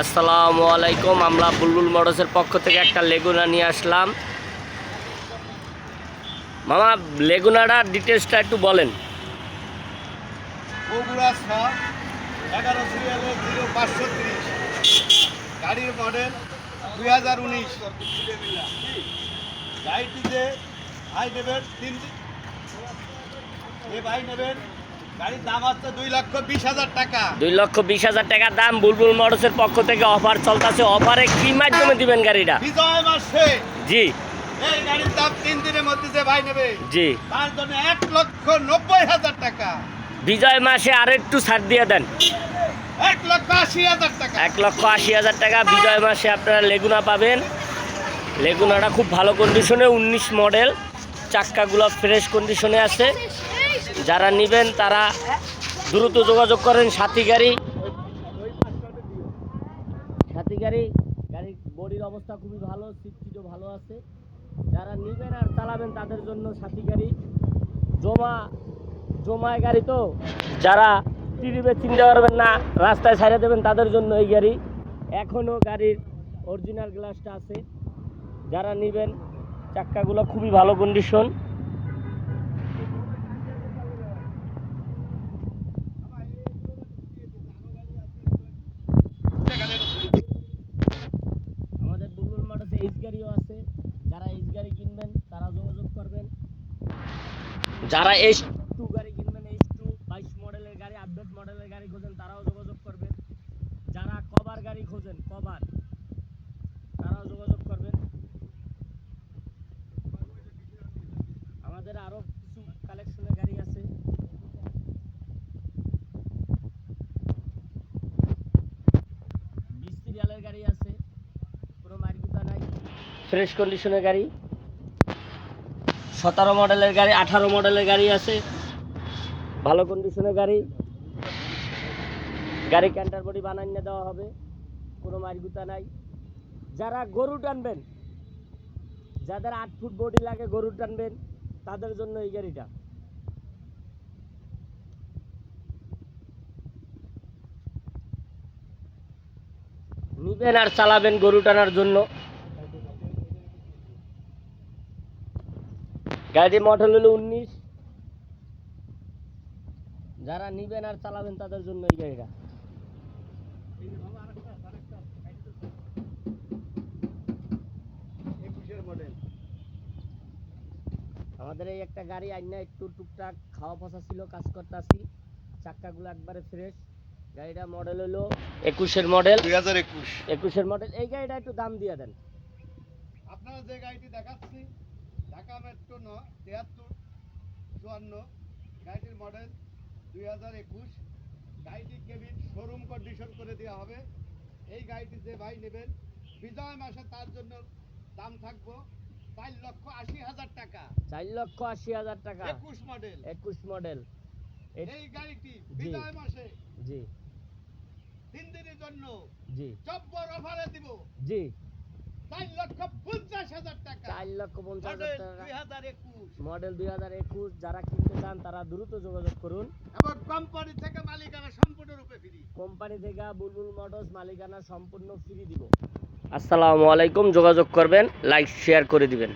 আসসালামু আলাইকুম, আমরা বুলবুল মোটরসের পক্ষ থেকে একটা লেগুনা নিয়ে আসলাম। মামা লেগুনাটার ডিটেলসটা একটু বলেন। এগারো সিরিয়ালের জিরো পাঁচশো তিরিশ। গাড়ির মডেল দুই হাজার উনিশ। গাড়িটিতে তিন এ ভাই নেবেন দুই লক্ষ বিশ হাজার টাকা। দাম বুলবুল মোটরসের পক্ষ থেকে অফার চলতেছে। অফারে কি মাধ্যমে দিবেন গাড়িটা? বিজয় মাসে। জি। এই গাড়ির দাম তিন দিনের মধ্যে যে ভাই নেবে জি। তার জন্য এক লক্ষ নব্বই হাজার টাকা। বিজয় মাসে আর একটু ছাড় দিয়ে দেন। এক লক্ষ আশি হাজার টাকা। এক লক্ষ আশি হাজার টাকা বিজয় মাসে আপনারা লেগুনা পাবেন। লেগুনাটা খুব ভালো কন্ডিশনে উনিশ মডেল চাক্কাগুলো ফ্রেশ কন্ডিশনে আছে। যারা নেবেন তারা দ্রুত যোগাযোগ করেন, সাথী গাড়ি। সাথী গাড়ি গাড়ির বডির অবস্থা খুবই ভালো, সিট ভালো আছে। যারা নেবেন আর চালাবেন তাদের জন্য সাথী গাড়ি। জমা, জমায় গাড়ি তো, যারা টিভিতে চিনতে পারবেন না, রাস্তায় ছাড়ে দেবেন তাদের জন্য এই গাড়ি। এখনও গাড়ির অরিজিনাল গ্লাসটা আছে। যারা নেবেন, চাক্কাগুলো খুবই ভালো কন্ডিশন আমাদের বুলবুল মোটরসে এইচ গাড়িও আছে যারা এইচ গাড়ি কিনবেন তারা যোগাযোগ করবেন। যারা এইচ টু গাড়ি কিনবেন এইচ টু বাইশ মডেলের গাড়ি আপডেট মডেলের গাড়ি খোঁজেন তারাও যোগাযোগ করবেন। যারা কভার গাড়ি খোঁজেন কভার তারাও যোগাযোগ করবেন আমাদের আরও কিছু কালেকশনের গাড়ি আছে বিশ সিরিয়ালের গাড়ি আছে কোনো মারগুতা নাই ফ্রেশ কন্ডিশনের গাড়ি। সতেরো মডেলের গাড়ি, আঠারো মডেলের গাড়ি আছে। ভালো কন্ডিশনের গাড়ি। গাড়ি ক্যান্টার বডি বানাইয়ে দেওয়া হবে। কোনো মারগুতা নাই। যারা গরু টানবেন, যাদের আট ফুট বডি লাগে গরু টানবেন, তাদের জন্য এই গাড়িটা। নিবেন আর চালাবেন গরু টানার জন্য। গাড়ির মডেল হলো উনিশ। যারা নিবেন আর চালাবেন তাদের জন্য এই গাড়িটা। আমাদের এই একটা গাড়ি আইনা একটু টুকটাক খাওয়া পচা ছিল কাজ করতেছি। চাক্কাগুলো একবারে ফ্রেশ গাড়িটা মডেল হলো একুশের মডেল দুই হাজার একুশ। একুশের মডেল এই গাড়িটা একটু দাম দিয়ে দেন। আপনারা যে গাড়িটি দেখাচ্ছি ঢাকা মেট্রো ন তিয়াত্তর চুয়ান্ন গাড়িটির মডেল দুই হাজার একুশ। গাড়িটি কেবিন শোরুম কন্ডিশন করে দেওয়া হবে। এই গাড়িটি যে ভাই নেবেন বিজয় মাসে তার জন্য দাম থাকব চার লক্ষ আশি হাজার টাকা। চার লক্ষ আশি হাজার টাকা। একুশ মডেল একুশ মডেল এই গাড়িটি বিজয় মাসে জি। তিন দিনের জন্য জি। চব্বর অফারে দিব। জি। চার লক্ষ পঞ্চাশ হাজার টাকা। চার লক্ষ পঞ্চাশ মডেল হাজার দুই হাজার একুশ। মডেল দুই হাজার একুশ যারা কিনতে চান তারা দ্রুত যোগাযোগ করুন। এবং কোম্পানি থেকে মালিকানা সম্পূর্ণরূপে ফ্রি কোম্পানি থেকে বুলবুল মোটরস মালিকানা সম্পূর্ণ ফ্রি দিব। আসসালামু আলাইকুম যোগাযোগ করবেন লাইক শেয়ার করে দিবেন।